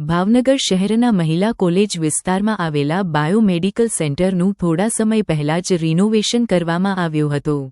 ભાવનગર શહેરના મહિલા કોલેજ વિસ્તારમાં આવેલા બાયોમેડિકલ સેન્ટરનું થોડા સમય પહેલા જ રિનોવેશન કરવામાં આવ્યું હતું.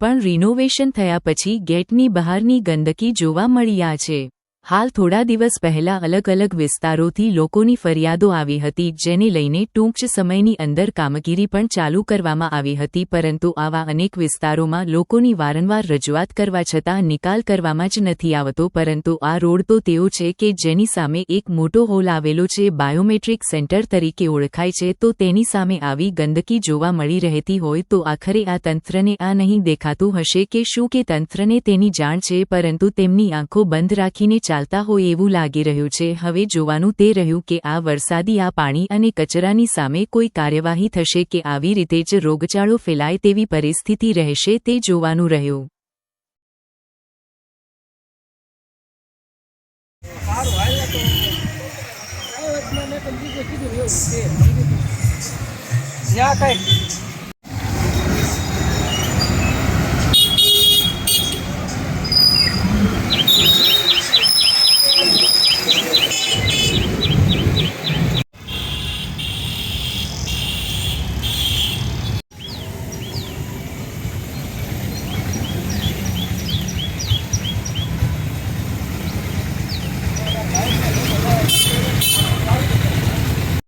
પણ રિનોવેશન થયા પછી ગેટની બહારની ગંદકી જોવા મળી આ છે. હાલ થોડા દિવસ પહેલા અલગ અલગ વિસ્તારોથી લોકોની ફરિયાદો આવી હતી, જેને લઈને ટૂંક સમયની અંદર કામગીરી પણ ચાલુ કરવામાં આવી હતી, પરંતુ આવા અનેક વિસ્તારોમાં લોકોની વારંવાર રજૂઆત કરવા છતાં નિકાલ કરવામાં જ નથી આવતો, પરંતુ આ રોડ તો તેઓ છે કે જેની સામે એક મોટો હોલ આવેલો છે, બાયોમેટ્રિક સેન્ટર તરીકે ઓળખાય છે, તો તેની સામે આવી ગંદકી જોવા મળી રહેતી હોય તો આખરે આ તંત્રને આ નહીં દેખાતું હશે કે શું કે તંત્રને તેની જાણ છે, પરંતુ તેમની આંખો બંધ રાખીને ચાલતા હોય એવું લાગી રહ્યું છે. હવે જોવાનું તે રહ્યું કે આ વરસાદી, આ પાણી અને કચરાની સામે કોઈ કાર્યવાહી થશે કે આવી રીતે જ રોગચાળો ફેલાય તેવી પરિસ્થિતિ રહેશે તે જોવાનું રહ્યું. જ્યાં કઈ